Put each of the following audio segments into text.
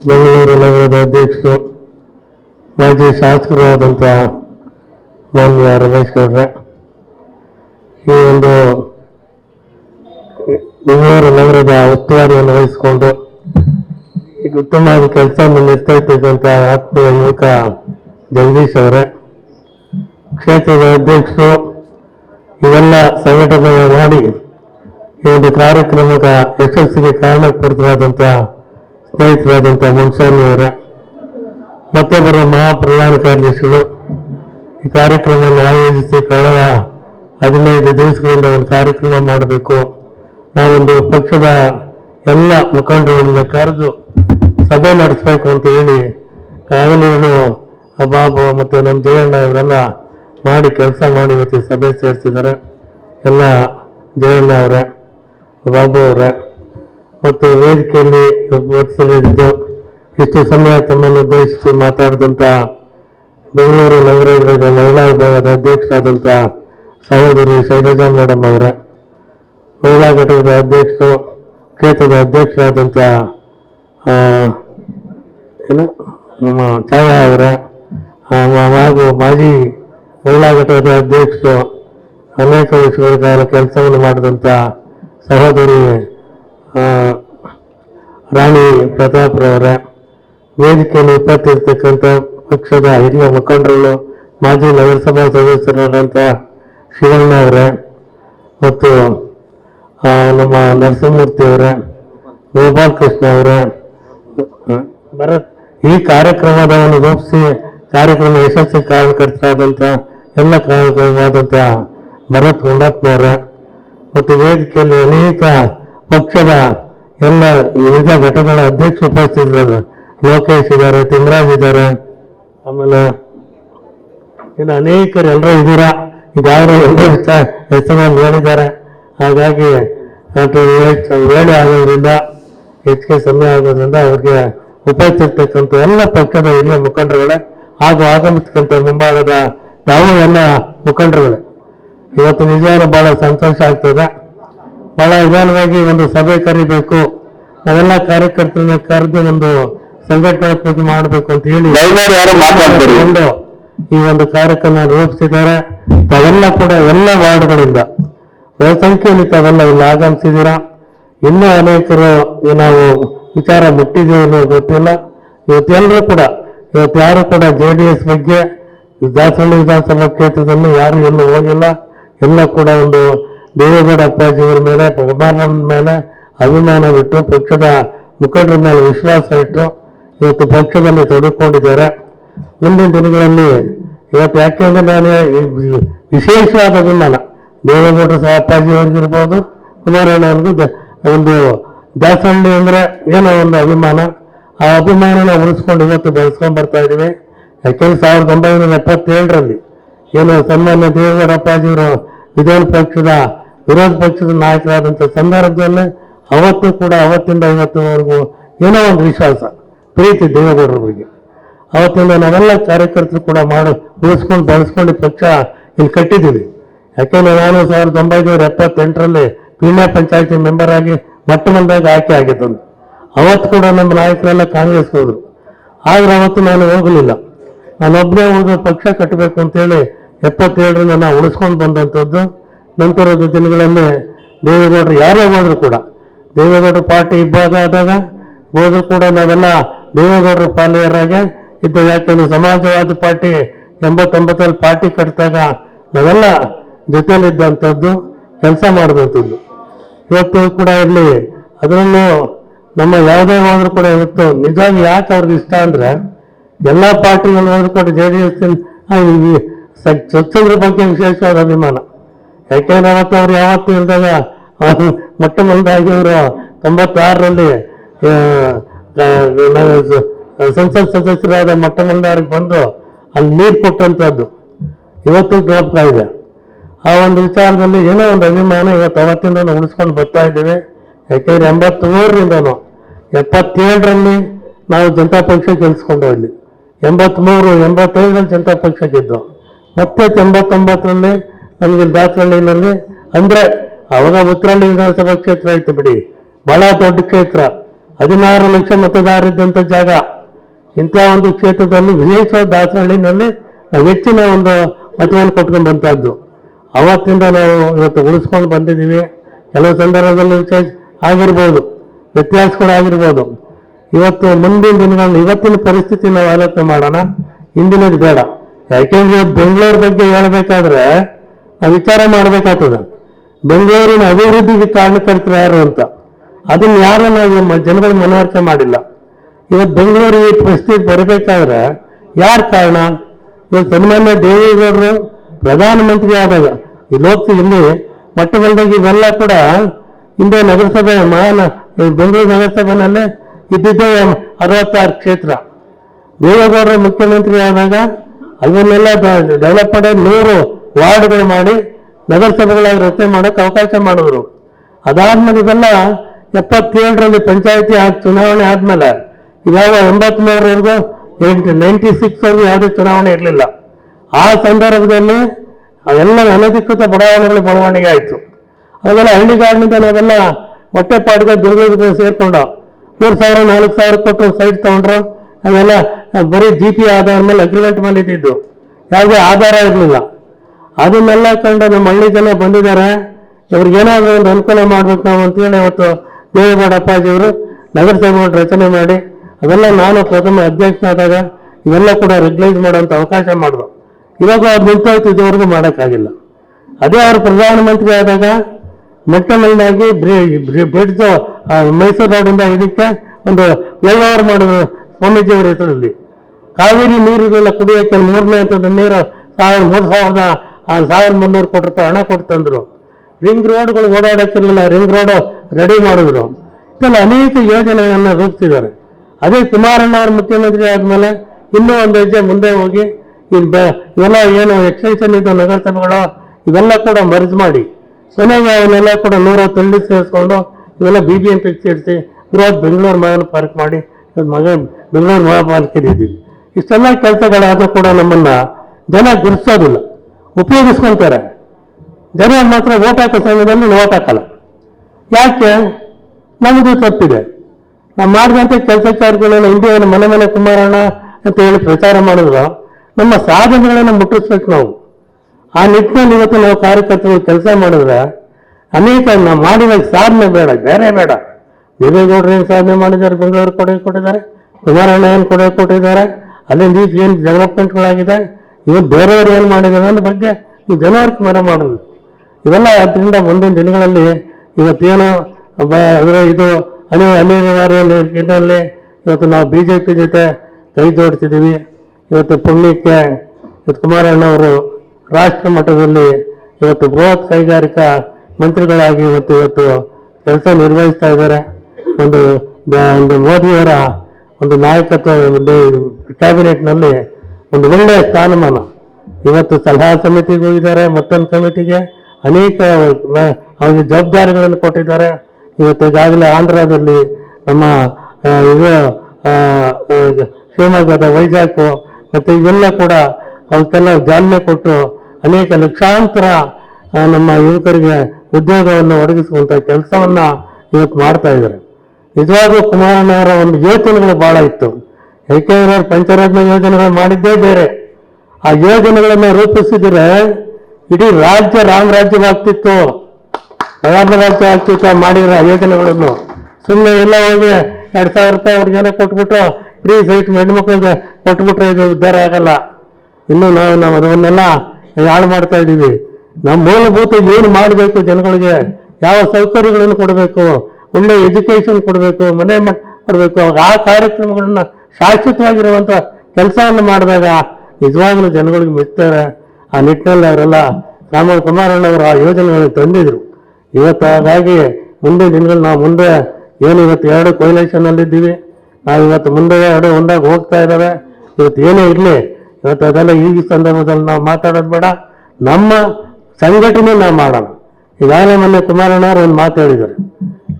ಬೆಂಗಳೂರು ನಗರದ ಅಧ್ಯಕ್ಷರು, ಮಾಜಿ ಶಾಸಕರು ಆದಂಥ ಮಾನ್ಯ ರಮೇಶ್ ಗೌಡ್ರೆ, ಈ ಒಂದು ಬೆಂಗಳೂರು ನಗರದ ಉಸ್ತುವಾರಿಯನ್ನು ವಹಿಸಿಕೊಂಡು ಈಗ ಉತ್ತಮವಾದ ಕೆಲಸ ನಿರ್ವಹಿಸುತ್ತಿದ್ದಂಥ ಆತ್ಮೀಯ ಯುವಕ ಜಗದೀಶ್ ಅವರೇ, ಕ್ಷೇತ್ರದ ಅಧ್ಯಕ್ಷರು, ಇವೆಲ್ಲ ಸಂಘಟನೆ ಮಾಡಿ ಈ ಒಂದು ಕಾರ್ಯಕ್ರಮದ ಯಶಸ್ಸಿಗೆ ಕಾರಣಕರ್ತರಾದಂಥ ಸ್ನೇಹಿತರಾದಂಥ ಮುನ್ಸ್ವಾಮಿ ಅವರ ಮತ್ತೊಬ್ಬರ ಮಹಾಪ್ರಧಾನ ಕಾರ್ಯದರ್ಶಿಗಳು ಈ ಕಾರ್ಯಕ್ರಮವನ್ನು ಆಯೋಜಿಸಿ ಕಳೆದ ಹದಿನೈದು ದಿವಸಗಳಿಂದ ಒಂದು ಕಾರ್ಯಕ್ರಮ ಮಾಡಬೇಕು. ನಾವೊಂದು ಪಕ್ಷದ ಎಲ್ಲ ಮುಖಂಡರನ್ನ ಕರೆದು ಸಭೆ ನಡೆಸಬೇಕು ಅಂತ ಹೇಳಿ ಕಾವಲೂರು ಬಾಬು ಮತ್ತು ನಮ್ಮ ಜಯಣ್ಣ ಇವರೆಲ್ಲ ಮಾಡಿ ಕೆಲಸ ಮಾಡಿ ಸಭೆ ಸೇರಿಸಿದ್ದಾರೆ. ಎಲ್ಲ ಜಯಣ್ಣ ಅವರೇ ಬಾಬು ಅವರೇ. ಮತ್ತು ವೇದಿಕೆಯಲ್ಲಿ ವರ್ತಿಸಲಿದ್ದು ಇಷ್ಟು ಸಮಯ ತಮ್ಮನ್ನು ಉದ್ದೇಶಿಸಿ ಮಾತಾಡಿದಂಥ ಬೆಂಗಳೂರು ನಗರದ ಮಹಿಳಾ ವಿಭಾಗದ ಅಧ್ಯಕ್ಷರಾದಂಥ ಸಹೋದರಿ ಶೈಲಜಾ ಮೇಡಮ್ ಅವರ ಮಹಿಳಾ ಘಟಕದ ಅಧ್ಯಕ್ಷರು ಕ್ಷೇತ್ರದ ಅಧ್ಯಕ್ಷರಾದಂಥ ಆ, ಏನು ನಮ್ಮ ಛಾಯಾ ಅವರ ಹಾಗೂ ಮಾಜಿ ಮಹಿಳಾ ಘಟಕದ ಅಧ್ಯಕ್ಷರು ಅನೇಕ ವರ್ಷಗಳ ಕಾಲ ಕೆಲಸವನ್ನು ಮಾಡಿದಂಥ ಸಹೋದರಿ ರಾಣಿ ಪ್ರತಾಪ್ರವರ ವೇದಿಕೆಯಲ್ಲಿ ಇಪ್ಪತ್ತಿರ್ತಕ್ಕಂಥ ಪಕ್ಷದ ಹಿರಿಯ ಮುಖಂಡರು, ಮಾಜಿ ನಗರಸಭಾ ಸದಸ್ಯರಾದಂಥ ಶಿವಣ್ಣ ಅವರೇ ಮತ್ತು ನಮ್ಮ ನರಸಿಂಹಮೂರ್ತಿ ಅವರೇ, ಗೋಪಾಲಕೃಷ್ಣ ಅವರೇ ಭರತ್ ಈ ಕಾರ್ಯಕ್ರಮದ ಒಂದು ರೂಪಿಸಿ ಕಾರ್ಯಕ್ರಮ ಯಶಸ್ವಿ ಕಾರ್ಯಕರ್ತರಾದಂಥ ಎಲ್ಲ ಕಾರಣಕರ್ತರಾದಂಥ ಭರತ್ ಅವರ, ಮತ್ತು ವೇದಿಕೆಯಲ್ಲಿ ಅನೇಕ ಪಕ್ಷದ ಎಲ್ಲ ವಿವಿಧ ಘಟಕಗಳ ಅಧ್ಯಕ್ಷ ಉಪಸ್ಥಿತರಿದ್ದಾರೆ. ಲೋಕೇಶ್ ಇದ್ದಾರೆ ತಿಮ್ರಾಜ್ ಇದ್ದಾರೆ. ಆಮೇಲೆ ಇನ್ನು ಅನೇಕರು ಎಲ್ಲರೂ ಇದ್ದೀರಾ? ಇದಾರು ಎಲ್ಲರೂ ಹೆಸರನ್ನು ಹೇಳಿದ್ದಾರೆ ಹಾಗಾಗಿ ಅದು ವೇಳೆ- ಆಗೋದ್ರಿಂದ, ಹೆಚ್ಚಿಗೆ ಸಮಯ ಆಗೋದ್ರಿಂದ ಅವ್ರಿಗೆ ಉಪಯೋಗಿಸಿರ್ತಕ್ಕಂಥ ಎಲ್ಲ ಪಕ್ಷದ ಹಿರಿಯ ಮುಖಂಡರುಗಳೇ ಹಾಗೂ ಆಗಮಿಸ್ತಕ್ಕಂಥ ಮುಂಭಾಗದ ನಾವು ಎಲ್ಲ ಮುಖಂಡರುಗಳೇ. ಇವತ್ತು ನಿಜವಾಗ್ಲೂ ಬಹಳ ಸಂತೋಷ ಆಗ್ತದೆ. ಬಹಳ ನಿಧಾನವಾಗಿ ಒಂದು ಸಭೆ ಕರಿಬೇಕು. ನಾವೆಲ್ಲ ಕಾರ್ಯಕರ್ತರನ್ನ ಕರೆದು ಒಂದು ಸಂಘಟನಾತ್ಮಕ ಮಾಡಬೇಕು ಅಂತ ಹೇಳಿ ಒಂದು ಈ ಒಂದು ಕಾರ್ಯಕ್ರಮ ರೂಪಿಸಿದ್ದಾರೆ. ತಾವೆಲ್ಲ ಕೂಡ ಎಲ್ಲ ವಾರ್ಡ್ಗಳಿಂದ ಬಹುಸಂಖ್ಯೆಯಲ್ಲಿ ತಾವೆಲ್ಲ ಇಲ್ಲಿ ಆಗಮಿಸಿದ್ದೀರಾ? ಇನ್ನೂ ಅನೇಕರು ನಾವು ವಿಚಾರ ಮುಟ್ಟಿದ್ದೀವಿ ಅನ್ನೋದು ಗೊತ್ತಿಲ್ಲ. ಇವತ್ತೆಲ್ಲರೂ ಕೂಡ ಇವತ್ತು ಯಾರು ಕೂಡ ಜೆ ಡಿ ಎಸ್ ಬಗ್ಗೆ ದಾಸಹಳ್ಳಿ ವಿಧಾನಸಭಾ ಕ್ಷೇತ್ರದಲ್ಲಿ ಯಾರು ಎಲ್ಲೂ ಹೋಗಿಲ್ಲ. ಎಲ್ಲ ಕೂಡ ಒಂದು ದೇವೇಗೌಡ ಅಪ್ಪಾಜಿಯವರ ಮೇಲೆ ಪ್ರಭಾರನ ಮೇಲೆ ಅಭಿಮಾನ ಬಿಟ್ಟು ಪಕ್ಷದ ಮುಖಂಡರ ಮೇಲೆ ವಿಶ್ವಾಸ ಇಟ್ಟು ಇವತ್ತು ಪಕ್ಷದಲ್ಲಿ ತೊಡಗಿಕೊಂಡಿದ್ದಾರೆ ಮುಂದಿನ ದಿನಗಳಲ್ಲಿ ಇವತ್ತು ಯಾಕೆಂದ್ರೆ ನಾನು ವಿಶೇಷವಾದ ಅಭಿಮಾನ. ದೇವೇಗೌಡ ಅಪ್ಪಾಜಿ ಅವ್ರಿಗಿರ್ಬೋದು ಕುಮಾರಣ್ಣ ಒಂದು ದಾಸಹಳ್ಳಿ ಅಂದರೆ ಏನೋ ಒಂದು ಅಭಿಮಾನ. ಆ ಅಭಿಮಾನನ ಉಳಿಸ್ಕೊಂಡು ಇವತ್ತು ಬೆಳೆಸ್ಕೊಂಡ್ ಬರ್ತಾ ಇದ್ದೀವಿ. ಯಾಕೆಂದ್ರೆ ಸಾವಿರದ ಒಂಬೈನೂರ ಎಪ್ಪತ್ತೇಳರಲ್ಲಿ ಏನು ಸನ್ಮಾನ್ಯ ದೇವೇಗೌಡ ಅಪ್ಪಾಜಿಯವರು ವಿಧಾನ ಪಕ್ಷದ ವಿರೋಧ ಪಕ್ಷದ ನಾಯಕರಾದಂಥ ಸಂದರ್ಭದಲ್ಲಿ ಅವತ್ತು ಕೂಡ ಅವತ್ತಿಂದ ಇವತ್ತಿನವರೆಗೂ ಏನೋ ಒಂದು ವಿಶ್ವಾಸ. ಪ್ರೀತಿ ದೇವೇಗೌಡರ ಬಗ್ಗೆ ಅವತ್ತಿಂದ ನಾವೆಲ್ಲ ಕಾರ್ಯಕರ್ತರು ಕೂಡ ಮಾಡಿ, ಉಳಿಸ್ಕೊಂಡು ಬೆಳೆಸ್ಕೊಂಡು ಪಕ್ಷ ಇಲ್ಲಿ ಕಟ್ಟಿದ್ದೀವಿ. ಯಾಕೆಂದ್ರೆ ನಾನು ಸಾವಿರದ ಒಂಬೈನೂರ ಎಪ್ಪತ್ತೆಂಟರಲ್ಲಿ ಪೀಣ್ಯ ಪಂಚಾಯತಿ ಮೆಂಬರ್ ಆಗಿ ಮೊಟ್ಟ ಮೊದಲಾಗ ಆಯ್ಕೆ ಆಗಿದ್ದಂದು ಅವತ್ತು ಕೂಡ ನಮ್ಮ ನಾಯಕರೆಲ್ಲ ಕಾಂಗ್ರೆಸ್ ಹೋದರು ಆದರೆ ಅವತ್ತು ನಾನು ಹೋಗಲಿಲ್ಲ. ನಾನೊಬ್ಬನೇ ಹೋದ ಪಕ್ಷ ಕಟ್ಟಬೇಕು ಅಂತೇಳಿ ಎಪ್ಪತ್ತೇಳರಿಂದ ನಾನು ಉಳಿಸ್ಕೊಂಡು ಬಂದಂಥದ್ದು ನಂತರದ ದಿನಗಳಲ್ಲಿ ದೇವೇಗೌಡರು ಯಾರೇ ಹೋದ್ರು ಕೂಡ. ದೇವೇಗೌಡರ ಪಾರ್ಟಿ ಇಬ್ಬಾಗ ಆದಾಗ ಹೋದ್ರು ಕೂಡ ನಾವೆಲ್ಲ ದೇವೇಗೌಡರ ಪಾಲೆಯರಾಗೆ ಇದ್ದು ಯಾಕಂದ್ರೆ ಸಮಾಜವಾದಿ ಪಾರ್ಟಿ, ಎಂಬತ್ತೊಂಬತ್ತರಲ್ಲಿ ಪಾರ್ಟಿ ಕಟ್ಟಿದಾಗ ನಾವೆಲ್ಲ ಜೊತೆಯಲ್ಲಿದ್ದಂಥದ್ದು, ಕೆಲಸ ಮಾಡಿದಂಥದ್ದು. ಇವತ್ತು ಕೂಡ ಇಲ್ಲಿ ಅದರಲ್ಲೂ ನಮ್ಮ ಯಾವುದೇ ಹೋದ್ರು ಕೂಡ ಇವತ್ತು ನಿಜವಾಗಿ ಯಾಕೆ ಅವ್ರಿಗೆ ಇಷ್ಟ ಅಂದರೆ ಎಲ್ಲ ಪಾರ್ಟಿಗಳು ಹೋದ್ರು ಕೂಡ ಜೆ ಡಿ ಎಸ್ ಸ್ವಚ್ಛದ ಬಗ್ಗೆ ವಿಶೇಷವಾದ ಅಭಿಮಾನ. ಯಾಕೆಂದ್ರೆ ಅವತ್ತು ಅವ್ರು ಯಾವತ್ತು ಇಲ್ದಾಗ ಮೊಟ್ಟ ಮೊದಲಾಗಿ ಅವರು ತೊಂಬತ್ತಾರರಲ್ಲಿ ಸಂಸತ್ ಸದಸ್ಯರಾದ ಮೊಟ್ಟ ಮೊದಲಾರಿಗೆ ಬಂದು ಅಲ್ಲಿ ನೀರು ಕೊಟ್ಟಂಥದ್ದು. ಇವತ್ತು ಜ್ಞಾಪಕ ಇದೆ. ಆ ಒಂದು ವಿಚಾರದಲ್ಲಿ ಏನೋ ಒಂದು ಅಭಿಮಾನ ಇವತ್ತು ಅವತ್ತಿಂದ ಉಳಿಸ್ಕೊಂಡು ಬರ್ತಾ ಇದ್ದೀವಿ. ಯಾಕೆಂದ್ರೆ ಎಂಬತ್ಮೂರರಿಂದನು, ಎಪ್ಪತ್ತೇಳರಲ್ಲಿ ನಾವು ಜನತಾ ಪಕ್ಷ ಗೆಲ್ಸ್ಕೊಂಡು ಇಲ್ಲಿ ಎಂಬತ್ಮೂರು, ಎಂಬತ್ತೈದರಲ್ಲಿ ಜನತಾ ಪಕ್ಷ ಗೆದ್ದು, ಮತ್ತೆ ಎಂಬತ್ತೊಂಬತ್ತರಲ್ಲಿ ನಮಗೆ ದಾಖಲೆಯಲ್ಲಿ ಅಂದ್ರೆ ಅವಾಗ ಉತ್ತರಹಳ್ಳಿ ವಿಧಾನಸಭಾ ಕ್ಷೇತ್ರ ಇತ್ತು ಬಿಡಿ. ಬಹಳ ದೊಡ್ಡ ಕ್ಷೇತ್ರ. ಹದಿನಾರು ಲಕ್ಷ ಮತದಾರರಿದ್ದಂಥ ಜಾಗ. ಇಂಥ ಒಂದು ಕ್ಷೇತ್ರದಲ್ಲಿ ವಿಶೇಷ ದಾಸಹಳ್ಳಿನಲ್ಲಿ ನಾವು ಹೆಚ್ಚಿನ ಒಂದು ಮತವನ್ನು ಕೊಟ್ಕೊಂಡಂಥದ್ದು ಅವತ್ತಿಂದ ನಾವು ಇವತ್ತು ಉಳಿಸ್ಕೊಂಡು ಬಂದಿದ್ದೀವಿ. ಕೆಲವು ಸಂದರ್ಭದಲ್ಲಿ ವಿಶೇಷ ಆಗಿರ್ಬೋದು. ವ್ಯತ್ಯಾಸಗಳಾಗಿರ್ಬೋದು ಇವತ್ತು ಮುಂದಿನ ದಿನಗಳಲ್ಲಿ ಇವತ್ತಿನ ಪರಿಸ್ಥಿತಿ ನಾವು ಆಲೋಚನೆ ಮಾಡೋಣ. ಹಿಂದಿನದು ಬೇಡ. ಯಾಕೆಂದ್ರೆ ಬೆಂಗಳೂರು ಬಗ್ಗೆ ಹೇಳ್ಬೇಕಾದ್ರೆ ನಾವು ವಿಚಾರ ಮಾಡ್ಬೇಕಾಗ್ತದೆ. ಬೆಂಗಳೂರಿನ ಅಭಿವೃದ್ಧಿಗೆ ಕಾರಣಕರ್ತರು ಯಾರು ಅಂತ? ಅದನ್ನ ಯಾರನ್ನ ನಾವು ಜನಗಳ ಮನವರಿಕೆ ಮಾಡಿಲ್ಲ. ಇವತ್ತು ಬೆಂಗಳೂರು ಈ ಪರಿಸ್ಥಿತಿ ಬರಬೇಕಾದ್ರೆ ಯಾರು ಕಾರಣ? ಇವತ್ತು ಸನ್ಮಾನ್ಯ ದೇವೇಗೌಡರು ಪ್ರಧಾನಮಂತ್ರಿ ಆದಾಗ ಈ ಇಲ್ಲಿ ಮಟ್ಟದಲ್ದಾಗ ಇವೆಲ್ಲ ಕೂಡ ಹಿಂದೆ ನಗರಸಭೆ, ಮಹಾನ ಬೆಂಗಳೂರು ನಗರಸಭೆನಲ್ಲೇ ಇದ್ದಿದ್ದೇ ಅರವತ್ತಾರು ಕ್ಷೇತ್ರ. ದೇವೇಗೌಡರು ಮುಖ್ಯಮಂತ್ರಿ ಆದಾಗ ಅದನ್ನೆಲ್ಲ ಡೆವಲಪ್ ಮಾಡಿ ನೂರು ವಾರ್ಡ್ಗಳು ಮಾಡಿ, ನಗರಸಭೆಗಳಾಗಿ ರಚನೆ ಮಾಡೋಕೆ ಅವಕಾಶ ಮಾಡಿದ್ರು. ಅದಾದ್ಮೇಲೆ ಇವೆಲ್ಲ ಎಪ್ಪತ್ತೇಳರಲ್ಲಿ ಪಂಚಾಯತಿ ಚುನಾವಣೆ ಆದ್ಮೇಲೆ, ಇವಾಗ ಎಂಬತ್ಮೂರವರೆಗೂ ಎಂಟು, ನೈಂಟಿ ಸಿಕ್ಸ್ ವರೆಗೂ ಯಾವುದೇ ಚುನಾವಣೆ ಇರಲಿಲ್ಲ. ಆ ಸಂದರ್ಭದಲ್ಲಿ ಅವೆಲ್ಲ ಅನಧಿಕೃತ ಬಡಾವಣೆಗಳ ಬೆಳವಣಿಗೆ ಆಯಿತು. ಅವೆಲ್ಲ ಹಳ್ಳಿಗಾಡಿನಿಂದ ನಾವೆಲ್ಲ ಹೊಟ್ಟೆ ಪಾಡಿಗೆ ದುರ್ಗದ ಸೇರ್ಕೊಂಡು. ಮೂರು ಸಾವಿರ, ನಾಲ್ಕು ಸಾವಿರ ಕೊಟ್ಟು ಸೈಟ್ ತಗೊಂಡ್ರು. ಅವೆಲ್ಲ ಬರೀ ಜಿ ಪಿ ಆಧಾರ ಮೇಲೆ ಅಗ್ರಿಮೆಂಟ್ ಮೇಲೆ ಇದ್ದಿದ್ದು ಯಾವುದೇ ಆಧಾರ ಇರಲಿಲ್ಲ. ಅದನ್ನೆಲ್ಲ ಕಂಡು ನಮ್ಮ ಹಳ್ಳಿ ಜನ ಬಂದಿದ್ದಾರೆ. ಇವ್ರಿಗೇನಾದ್ರೂ ಒಂದು ಅನುಕೂಲ ಮಾಡ್ಬೇಕು ನಾವು ಅಂತೇಳಿ ಅವತ್ತು ದೇವೇಗೌಡ ಅಪ್ಪಾಜಿಯವರು ನಗರಸಭೆ ರಚನೆ ಮಾಡಿ, ಅದೆಲ್ಲ ನಾನು ಪ್ರಥಮ ಅಧ್ಯಕ್ಷನಾದಾಗ ಇವೆಲ್ಲ ಕೂಡ ರೆಗ್ಯುಲೈಸ್ ಮಾಡೋಂಥ ಅವಕಾಶ ಮಾಡಿದ್ರು. ಇವಾಗ ಅವ್ರು ನಿಂತೋಯ್ತು ಇದುವರೆಗೂ ಮಾಡೋಕ್ಕಾಗಿಲ್ಲ. ಅದೇ ಅವರು ಪ್ರಧಾನಮಂತ್ರಿ ಆದಾಗ ಮೆಟ್ಟಮಲ್ನಾಗಿ ಬ್ರಿಡ್ಜ್ ಮೈಸೂರು ರೋಡಿಂದ ಇದಕ್ಕೆ ಒಂದು ಫ್ಲೈಓವರ್ ಮಾಡಿದ್ರು ಸ್ವಾಮೀಜಿಯವರ ಹೆಸರಲ್ಲಿ. ಕಾವೇರಿ ನೀರಿಗೆಲ್ಲ ಕುಡಿಯೋಕೆ ಮೂರನೇ ಹಂತದ ನೀರು ಸಾವಿರ ಮೂರು ಸಾವಿರದ ಆ, ಸಾವಿರದ ಮುನ್ನೂರು ಕೋಟಿ ರೂಪಾಯಿ ಹಣ ಕೊಟ್ಟು ತಂದ್ರು. ರಿಂಗ್ ರೋಡ್ಗಳು ಓಡಾಡೋಕ್ಕಿರಲಿಲ್ಲ ರಿಂಗ್ ರೋಡ್ ರೆಡಿ ಮಾಡಿದ್ರು. ಇದೆಲ್ಲ ಅನೇಕ ಯೋಜನೆಗಳನ್ನು ರೂಪಿಸಿದ್ದಾರೆ. ಅದೇ ಕುಮಾರಣ್ಣ ಅವರು ಮುಖ್ಯಮಂತ್ರಿ ಆದಮೇಲೆ ಇನ್ನೂ ಒಂದು ಹೆಜ್ಜೆ ಮುಂದೆ ಹೋಗಿ ಇವೆಲ್ಲ ಏನು ಎಕ್ಸ್ಟೆನ್ಷನ್ ಇದ್ದ ನಗರಸಭೆಗಳು ಇವೆಲ್ಲ ಕೂಡ ಮರ್ಜ್ ಮಾಡಿ. ಕೊನೆಗೆ ಕೂಡ ನೂರ ತಳ್ಳಿ ಸೇರಿಸ್ಕೊಂಡು ಇವೆಲ್ಲ ಬಿ ಬಿ ಎಂ ಪಿ ಸೇರಿಸಿ ಬೃಹತ್ ಬೆಂಗಳೂರು ಮಗನ ಪಾರ್ಕ್ ಮಾಡಿ ಮಗ ಬೆಂಗಳೂರು ಮಹಾಪಾಲಿಕೆಯಲ್ಲಿ ಇಷ್ಟೆಲ್ಲ ಕೆಲಸಗಳಾದ್ರೂ ಕೂಡ ನಮ್ಮನ್ನ ಜನ ಗುರುತಿಸೋದಿಲ್ಲ. ಉಪಯೋಗಿಸ್ಕೊಂತಾರೆ. ಜನ ಮಾತ್ರ ಓಟ್ ಹಾಕೋ ಸಮಯದಲ್ಲಿ ಓಟ್ ಹಾಕಲ್ಲ. ಯಾಕೆ? ನಮ್ಮದು ತಪ್ಪಿದೆ. ನಾವು ಮಾಡಿದಂಥ ಕೆಲಸ ಕಾರ್ಯಗಳನ್ನ ಹಿಂದೆ ಮನೆ ಮನೆ ಕುಮಾರಣ್ಣ ಅಂತ ಹೇಳಿ ಪ್ರಚಾರ ಮಾಡಿದ್ರು. ನಮ್ಮ ಸಾಧನೆಗಳನ್ನು ಮುಟ್ಟಿಸ್ಬೇಕು ನಾವು. ಆ ನಿಟ್ಟಿನಲ್ಲಿ ಇವತ್ತು ನಾವು ಕಾರ್ಯಕರ್ತರು ಕೆಲಸ ಮಾಡಿದ್ರೆ ಅನೇಕ ನಾವು ಮಾಡಿದ ಸಾಧನೆ ಬೇಡ, ಬೇರೆ ಬೇಡ. ದೇವೇಗೌಡರು ಏನು ಸಾಧನೆ ಮಾಡಿದ್ದಾರೆ? ಬೆಂಗಳೂರು ಕೊಡುಗೆ ಕೊಟ್ಟಿದ್ದಾರೆ. ಕುಮಾರಣ್ಣ ಏನು ಕೊಡುಗೆ ಕೊಟ್ಟಿದ್ದಾರೆ? ಅಲ್ಲಿಂದ ನೀಟ್ ಏನು ಡೆವಲಪ್ಮೆಂಟ್ಗಳಾಗಿದೆ ಇವತ್ತು ಬೇರೆಯವರು ಏನು ಮಾಡಿದ್ದಾರೆ ಅನ್ನೋ ಬಗ್ಗೆ ನೀವು ಜನವರಿಕೆ ಮರ ಮಾಡೋದು. ಇವೆಲ್ಲ ಅದರಿಂದ ಮುಂದಿನ ದಿನಗಳಲ್ಲಿ ಇವತ್ತೇನು ಅಂದರೆ ಇದು ಅನಿ ಅನಿವಾರ್ಯದಲ್ಲಿ ಇವತ್ತು ನಾವು ಬಿ ಜೆ ಪಿ ಜೊತೆ ಕೈ ಜೋಡಿಸಿದ್ದೀವಿ. ಇವತ್ತು ಪುಣ್ಯಕ್ಕೆ ಇವತ್ತು ಕುಮಾರಣ್ಣ ಅವರು ರಾಷ್ಟ್ರ ಮಟ್ಟದಲ್ಲಿ ಇವತ್ತು ಬೃಹತ್ ಕೈಗಾರಿಕಾ ಮಂತ್ರಿಗಳಾಗಿ ಇವತ್ತು ಇವತ್ತು ಕೆಲಸ ನಿರ್ವಹಿಸ್ತಾ ಇದ್ದಾರೆ. ಒಂದು ಒಂದು ಮೋದಿಯವರ ಒಂದು ನಾಯಕತ್ವ ಕ್ಯಾಬಿನೆಟ್ನಲ್ಲಿ ಒಂದು ಒಳ್ಳೆಯ ಸ್ಥಾನಮಾನ. ಇವತ್ತು ಸಲಹಾ ಸಮಿತಿಗೆ ಹೋಗಿದ್ದಾರೆ, ಮತ್ತೊಂದು ಸಮಿತಿಗೆ ಅನೇಕ ಅವರಿಗೆ ಜವಾಬ್ದಾರಿಗಳನ್ನು ಕೊಟ್ಟಿದ್ದಾರೆ. ಇವತ್ತು ಈಗಾಗಲೇ ಆಂಧ್ರದಲ್ಲಿ ನಮ್ಮ ಇದು ಶಿವಮೊಗ್ಗದ ವೈಜಾಗ್ ಮತ್ತು ಇವೆಲ್ಲ ಕೂಡ ಅವಕ್ಕೆಲ್ಲ ಜಾಲನೆ ಕೊಟ್ಟು ಅನೇಕ ಲಕ್ಷಾಂತರ ನಮ್ಮ ಯುವಕರಿಗೆ ಉದ್ಯೋಗವನ್ನು ಒದಗಿಸುವಂಥ ಕೆಲಸವನ್ನ ಇವತ್ತು ಮಾಡ್ತಾ ಇದ್ದಾರೆ. ನಿಜವಾಗೂ ಕುಮಾರಣ್ಣವರ ಒಂದು ಯೋಚನೆಗಳು ಬಹಳ ಇತ್ತು. ಯಾಕೆಂದ್ರೆ ಅವ್ರು ಪಂಚರತ್ನ ಯೋಜನೆಗಳು ಮಾಡಿದ್ದೇ ಬೇರೆ. ಆ ಯೋಜನೆಗಳನ್ನು ರೂಪಿಸಿದ್ರೆ ಇಡೀ ರಾಜ್ಯ ರಾಮರಾಜ್ಯವಾಗ್ತಿತ್ತು ರಾಜ್ಯ ಆಗ್ತಿತ್ತು ಮಾಡಿದ್ರೆ ಆ ಯೋಜನೆಗಳನ್ನು. ಸುಮ್ಮನೆ ಎಲ್ಲ ಹೋಗಿ ಎರಡು ಸಾವಿರ ರೂಪಾಯಿ ಅವ್ರಿಗೆಲ್ಲ ಕೊಟ್ಬಿಟ್ಟು ಫ್ರೀ ಸೈಟ್ ಹೆಣ್ಮಕ್ಳಿಗೆ ಕೊಟ್ಬಿಟ್ರೆ ಇದು ಉದ್ಧಾರ ಆಗಲ್ಲ. ಇನ್ನು ನಾವು ನಾವು ಅದನ್ನೆಲ್ಲ ಹಾಳು ಮಾಡ್ತಾ ಇದ್ದೀವಿ. ನಮ್ಮ ಮೂಲಭೂತ ಏನು ಮಾಡಬೇಕು ಜನಗಳಿಗೆ, ಯಾವ ಸೌಕರ್ಯಗಳನ್ನು ಕೊಡಬೇಕು, ಒಳ್ಳೆ ಎಜುಕೇಶನ್ ಕೊಡಬೇಕು, ಮನೆ ಕೊಡಬೇಕು. ಆ ಕಾರ್ಯಕ್ರಮಗಳನ್ನ ಶಾಶ್ವತವಾಗಿರುವಂತ ಕೆಲಸವನ್ನು ಮಾಡಿದಾಗ ನಿಜವಾಗ್ಲೂ ಜನಗಳಿಗೆ ಮೆಚ್ತಾರೆ. ಆ ನಿಟ್ಟಿನಲ್ಲಿ ಅವರೆಲ್ಲ ರಾಮ ಆ ಯೋಜನೆಗಳನ್ನು ತಂದಿದ್ರು. ಇವತ್ತಾಗಿ ಮುಂದಿನ ದಿನಗಳು ನಾವು ಮುಂದೆ ಏನು ಇವತ್ತು ಎರಡು ಕೊಯ್ಲೇಷನಲ್ಲಿದ್ದೀವಿ ನಾವು ಇವತ್ತು ಮುಂದೆ ಎರಡು ಒಂದಾಗಿ ಹೋಗ್ತಾ ಇದ್ದಾವೆ. ಇವತ್ತು ಏನೇ ಇರಲಿ, ಇವತ್ತು ಅದೆಲ್ಲ ಈ ಸಂದರ್ಭದಲ್ಲಿ ನಾವು ಮಾತಾಡೋದು ಬೇಡ. ನಮ್ಮ ಸಂಘಟನೆ ನಾವು ಮಾಡೋಣ. ಈಗಾಗಲೇ ಮೊನ್ನೆ ಕುಮಾರಣ್ಣವ್ರು ಒಂದು ಮಾತಾಡಿದ್ದಾರೆ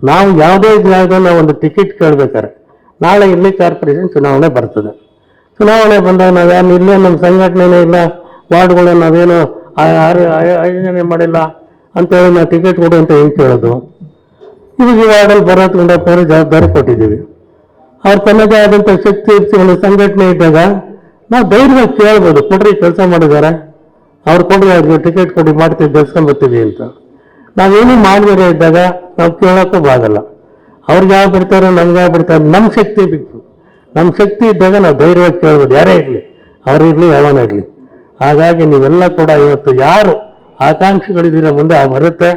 ನಾವು ಯಾವುದೇ ಜಾಗದಲ್ಲಿ ಒಂದು ಟಿಕೆಟ್ ಕೇಳ್ಬೇಕಾರೆ ನಾಳೆ ಇಲ್ಲಿ ಕಾರ್ಪೊರೇಷನ್ ಚುನಾವಣೆ ಬರ್ತದೆ ಚುನಾವಣೆ ಬಂದಾಗ ನಾವೇನು ಇಲ್ಲೇ ನಮ್ಮ ಸಂಘಟನೆನೇ ಇಲ್ಲ ವಾರ್ಡ್ಗಳು ನಾವೇನು ಆಯೋಜನೆ ಮಾಡಿಲ್ಲ ಅಂತೇಳಿ ನಾವು ಟಿಕೆಟ್ ಕೊಡು ಅಂತ ಹೆಂಗೆ ಕೇಳೋದು ಇವಾಗ ಈ ವಾರ್ಡಲ್ಲಿ ಭರತ್ ಗುಂಡಪ್ಪ ಅವರು ಜವಾಬ್ದಾರಿ ಕೊಟ್ಟಿದ್ದೀವಿ ಅವ್ರು ತನ್ನದೇ ಆದಂಥ ಶಕ್ತಿ ಯುಕ್ತಿಗಳು ಸಂಘಟನೆ ಇದ್ದಾಗ ನಾವು ಧೈರ್ಯವಾಗಿ ಕೇಳ್ಬೋದು ಕೊಡ್ರಿ ಕೆಲಸ ಮಾಡಿದ್ದಾರೆ ಅವ್ರು ಕೊಡ್ರಿ ಅವ್ರಿಗೆ ಟಿಕೆಟ್ ಕೊಡಿ ಮಾಡ್ತೀವಿ ಬೆಳೆಸ್ಕೊಂಡ್ಬರ್ತೀವಿ ಅಂತ ನಾವೇನು ಮಾಡಬೇರೆ ಇದ್ದಾಗ ನಾವು ಕೇಳೋಕ್ಕೂ ಆಗಲ್ಲ ಅವ್ರಿಗೆ ಯಾವ ಬಿಡ್ತಾರೋ ನಮ್ಗೆ ಯಾವ ಬಿಡ್ತಾರೋ ನಮ್ಮ ಶಕ್ತಿ ಬಿತ್ತು ನಮ್ಮ ಶಕ್ತಿ ಇದ್ದಾಗ ನಾವು ಧೈರ್ಯವಾಗಿ ಕೇಳ್ಬೋದು, ಯಾರೇ ಇರಲಿ ಅವರಿರಲಿ ಯಾವನ ಹಾಗಾಗಿ ನೀವೆಲ್ಲ ಕೂಡ ಇವತ್ತು ಯಾರು ಆಕಾಂಕ್ಷಿಗಳಿದ್ದೀರ ಮುಂದೆ ಆ ಬರುತ್ತೆ.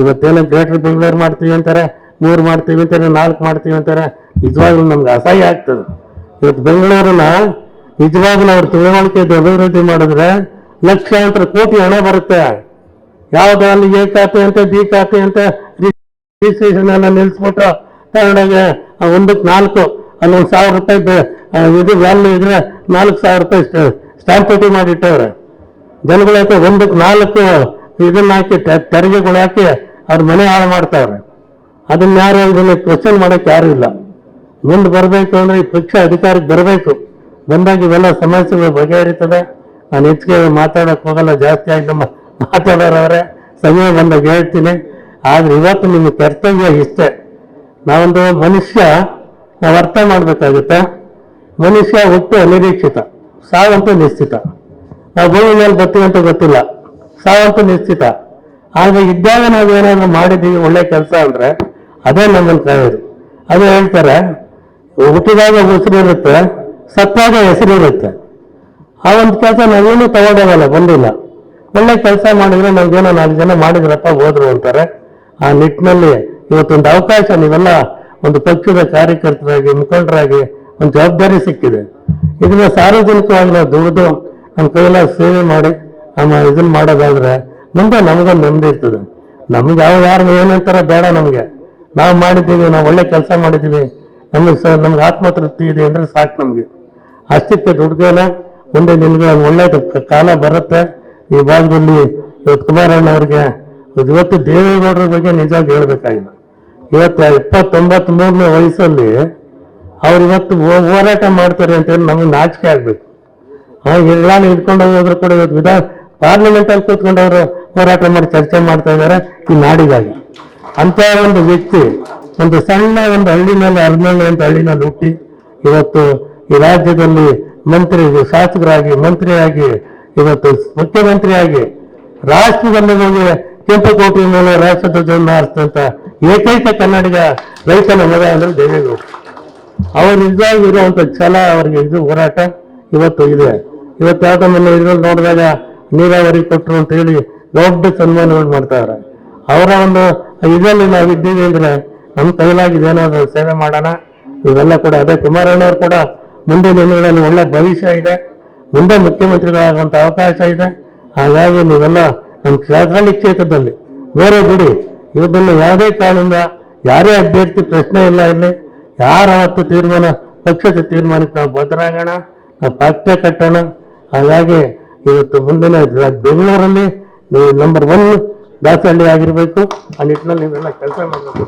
ಇವತ್ತೇನೋ ಗ್ರೇಟರ್ ಬೆಂಗಳೂರು ಮಾಡ್ತೀವಿ ಅಂತಾರೆ, ಮೂರು ಮಾಡ್ತೀವಿ ಅಂತಾರೆ, ನಾಲ್ಕು ಮಾಡ್ತೀವಿ ಅಂತಾರೆ, ನಿಜವಾಗ್ಲೂ ನಮ್ಗೆ ಅಸಹ್ಯ ಆಗ್ತದೆ. ಇವತ್ತು ಬೆಂಗಳೂರನ್ನ ನಿಜವಾಗ್ಲೂ ಅವ್ರ ತಿಳುವಳಿಕೆ ಅಭಿವೃದ್ಧಿ ಮಾಡಿದ್ರೆ ಲಕ್ಷಾಂತರ ಕೋಟಿ ಹಣ ಬರುತ್ತೆ. ಯಾವ್ದು ಅಲ್ಲಿ ಎ ಖಾತೆ ಅಂತ, ಬಿ ಖಾತೆ ಅಂತ, ರಿಜಿಸ್ಟ್ರೇಷನ್ ಎಲ್ಲ ನಿಲ್ಸ್ಬಿಟ್ಟು ಕನ್ನಡಗೆ ಒಂದಕ್ಕೆ ನಾಲ್ಕು, ಅಲ್ಲೊಂದು ಸಾವಿರ ರೂಪಾಯಿ ಇದು ವ್ಯಾಲ್ಯೂ ಇದ್ರೆ ನಾಲ್ಕು ಸಾವಿರ ರೂಪಾಯಿ ಸ್ಟ್ಯಾಂಪ್ ಡ್ಯೂಟಿ ಮಾಡಿಟ್ಟವ್ರೆ. ಜನಗಳ ಒಂದಕ್ಕೆ ನಾಲ್ಕು ಇದನ್ನ ಹಾಕಿ ತೆರಿಗೆಗಳು ಹಾಕಿ ಅವ್ರ ಮನೆ ಹಾಳು ಮಾಡ್ತಾವ್ರೆ. ಅದನ್ನ ಯಾರು ಇದನ್ನ ಕ್ವಶನ್ ಮಾಡಕ್ಕೆ ಯಾರು ಇಲ್ಲ. ಮುಂದೆ ಬರಬೇಕು ಅಂದ್ರೆ ಈ ಪಕ್ಷ ಅಧಿಕಾರಕ್ಕೆ ಬರಬೇಕು. ಬಂದಾಗ ಇವೆಲ್ಲ ಸಮಸ್ಯೆಗಳು ಬಗೆಹರಿತದೆ. ನಾನು ಹೆಚ್ಚಿಗೆ ಮಾತಾಡಕ್ ಹೋಗಲ್ಲ, ಜಾಸ್ತಿ ಆಗಿ ನಮ್ಮ ಮಾತಾಡೋರವ್ರೆ. ಸಮಯ ಬಂದಾಗ ಹೇಳ್ತೀನಿ. ಆದ್ರೆ ಇವತ್ತು ನಿಮ್ಮ ಕರ್ತವ್ಯ ಇಷ್ಟೇ. ನಾವೊಂದು ಮನುಷ್ಯ ನಾವು ಅರ್ಥ ಮಾಡ್ಬೇಕಾಗುತ್ತೆ. ಮನುಷ್ಯ ಹುಟ್ಟು ಅನಿರೀಕ್ಷಿತ. ಸಾವಂತೂ ನಿಶ್ಚಿತ. ನಾವು ಭೂಮಿ ಮೇಲೆ ಬರ್ತೀವಿ ಅಂತ ಗೊತ್ತಿಲ್ಲ. ಸಾವಂತೂ ನಿಶ್ಚಿತ. ಆದ್ರೆ ಇದ್ದಾಗ ನಾವು ಏನಾದ್ರು ಮಾಡಿದ್ದೀವಿ, ಒಳ್ಳೆ ಕೆಲಸ ಅಂದ್ರೆ ಅದೇ ನಮ್ಮನ್ನು ಕಾಯೋದು ಅದು ಹೇಳ್ತಾರೆ, ಹುಟ್ಟಿದಾಗ ಉಸಿರಿರುತ್ತೆ ಸತ್ತಾಗ ಹೆಸರಿರುತ್ತೆ ಆ ಒಂದು ಕೆಲಸ ನಾವೇನು ತಗೊಂಡೋಗಲ್ಲ, ಬಂದಿಲ್ಲ. ಒಳ್ಳೆ ಕೆಲಸ ಮಾಡಿದ್ರೆ ನಮ್ಗೇನೋ ನಾಲ್ಕು ಜನ ಮಾಡಿದ್ರಪ್ಪ ಹೋದ್ರು ಅಂತಾರೆ. ಆ ನಿಟ್ಟಿನಲ್ಲಿ ಇವತ್ತೊಂದು ಅವಕಾಶ ನೀವೆಲ್ಲ ಒಂದು ಪಕ್ಷದ ಕಾರ್ಯಕರ್ತರಾಗಿ, ಮುಖಂಡರಾಗಿ ಒಂದು ಜವಾಬ್ದಾರಿ ಸಿಕ್ಕಿದೆ. ಇದನ್ನ ಸಾರ್ವಜನಿಕವಾಗಿ ನಾವು ದುಡಿದು ನಮ್ಮ ಕೈಯೆಲ್ಲ ಸೇವೆ ಮಾಡಿ, ನಮ್ಮ ಇದನ್ನ ಮಾಡೋದಾದ್ರೆ ಮುಂದೆ ನಮಗೊಂದು ನೆಮ್ಮದಿ ಇರ್ತದೆ. ನಮ್ಗೆ ಯಾವ ಯಾರು ಏನಂತಾರ ಬೇಡ ನಮಗೆ. ನಾವು ಮಾಡಿದ್ದೀವಿ, ನಾವು ಒಳ್ಳೆ ಕೆಲಸ ಮಾಡಿದ್ದೀವಿ. ನಮಗೆ ಸರ್ ನಮ್ಗೆ ಆತ್ಮತೃಪ್ತಿ ಇದೆ ಅಂದ್ರೆ ಸಾಕು ನಮಗೆ. ಅಷ್ಟಕ್ಕೆ ದುಡ್ಡುಗೇನ ಮುಂದೆ ನಿಮ್ಗೆ ಒಳ್ಳೆ ಕಾಲ ಬರುತ್ತೆ. ಈ ಭಾಗದಲ್ಲಿ ಇವತ್ತು ಕುಮಾರಣ್ಣ ಅವ್ರಿಗೆ, ಇವತ್ತು ದೇವೇಗೌಡರ ಬಗ್ಗೆ ನಿಜವಾಗಿ ಹೇಳ್ಬೇಕಾಗಿಲ್ಲ ಇವತ್ತು ಇಪ್ಪತ್ತೊಂಬತ್ ಮೂರನೇ ವಯಸ್ಸಲ್ಲಿ ಅವ್ರು ಇವತ್ತು ಹೋರಾಟ ಮಾಡ್ತಾರೆ ಅಂತ ಹೇಳಿ ನಮಗೆ ನಾಚಿಕೆ ಆಗ್ಬೇಕು. ಎಲ್ಲಾನು ಹಿಡ್ಕೊಂಡು ಹೋದ್ರು ಕೂಡ ಇವತ್ತು ವಿಧಾನ ಪಾರ್ಲಿಮೆಂಟ್ ಅಲ್ಲಿ ಕೂತ್ಕೊಂಡು ಅವರು ಹೋರಾಟ ಮಾಡಿ ಚರ್ಚೆ ಮಾಡ್ತಾ ಇದ್ದಾರೆ ಈ ನಾಡಿಗಾಗಿ. ಅಂತ ಒಂದು ವ್ಯಕ್ತಿ, ಒಂದು ಸಣ್ಣ ಒಂದು ಹಳ್ಳಿನಲ್ಲಿ ಮೇಲೆ ಅರ್ನಳ್ಳಿ ಅಂತ ಹಳ್ಳಿನಲ್ಲಿ ಹುಟ್ಟಿ ಇವತ್ತು ಈ ರಾಜ್ಯದಲ್ಲಿ ಮಂತ್ರಿ, ಶಾಸಕರಾಗಿ, ಮಂತ್ರಿಯಾಗಿ, ಇವತ್ತು ಮುಖ್ಯಮಂತ್ರಿಯಾಗಿ ರಾಷ್ಟ್ರದಲ್ಲಿ ಹೋಗಿ ಕೆಂಪುಕೋಟೆ ಮೇಲೆ ರಾಷ್ಟ್ರಧ್ವಜವನ್ನು ಹಾರಿಸಿದಂತ ಏಕೈಕ ಕನ್ನಡಿಗ ರೈತನ ಮಗ ಅಂದ್ರೆ ದೇವೇಗೌಡ. ಅವ್ರು ನಿಜವಾಗಿ ಇರುವಂತ ಛಲ ಅವರಿಗೆ ಇದು ಹೋರಾಟ ಇವತ್ತು ಇದೆ. ಇವತ್ತು ಯಾವ್ದೋ ಇದ್ರಲ್ಲಿ ನೋಡಿದಾಗ ನೀರಾವರಿ ಕೊಟ್ಟರು ಅಂತ ಹೇಳಿ ದೊಡ್ಡ ಸನ್ಮಾನಗಳು ಮಾಡ್ತಾರೆ ಅವರ ಒಂದು ಇದರಲ್ಲಿ ನಾವು ಇದ್ದೀವಿ ಅಂದ್ರೆ ನಮ್ಮ ಕೈಲಾಗಿದೆ ಏನಾದ್ರು ಸೇವೆ ಮಾಡೋಣ. ಇವೆಲ್ಲ ಕೂಡ ಅದೇ ಕುಮಾರಣ್ಣವ್ರು ಕೂಡ ಮುಂದೆ ದಿನಗಳಲ್ಲಿ ಒಳ್ಳೆ ಭವಿಷ್ಯ ಇದೆ. ಮುಂದೆ ಮುಖ್ಯಮಂತ್ರಿಗಳಾಗುವಂಥ ಅವಕಾಶ ಇದೆ. ಹಾಗಾಗಿ ನೀವೆಲ್ಲ ನಮ್ಮ ಶಾಸನ ಕ್ಷೇತ್ರದಲ್ಲಿ. ಬೇರೆ ಬಿಡಿ ಇವತ್ತನ್ನು ಯಾವುದೇ ಕಾರಣದಿಂದ ಯಾರೇ ಅಭ್ಯರ್ಥಿ ಪ್ರಶ್ನೆ ಇಲ್ಲ ಇಲ್ಲಿ ಯಾರು ಅವತ್ತು ತೀರ್ಮಾನ, ಪಕ್ಷದ ತೀರ್ಮಾನಕ್ಕೆ ನಾವು ಬದ್ಧರಾಗೋಣ ನಾವು ಪಕ್ಷ ಕಟ್ಟೋಣ. ಹಾಗಾಗಿ ಇವತ್ತು ಮುಂದಿನ ಬೆಂಗಳೂರಲ್ಲಿ ನೀವು ನಂಬರ್ ಒನ್ ದಾಸಹಳ್ಳಿ ಆಗಿರಬೇಕು. ಆ ನಿಟ್ಟಿನಲ್ಲಿ ನೀವೆಲ್ಲ ಕೆಲಸ ಮಾಡಬೇಕು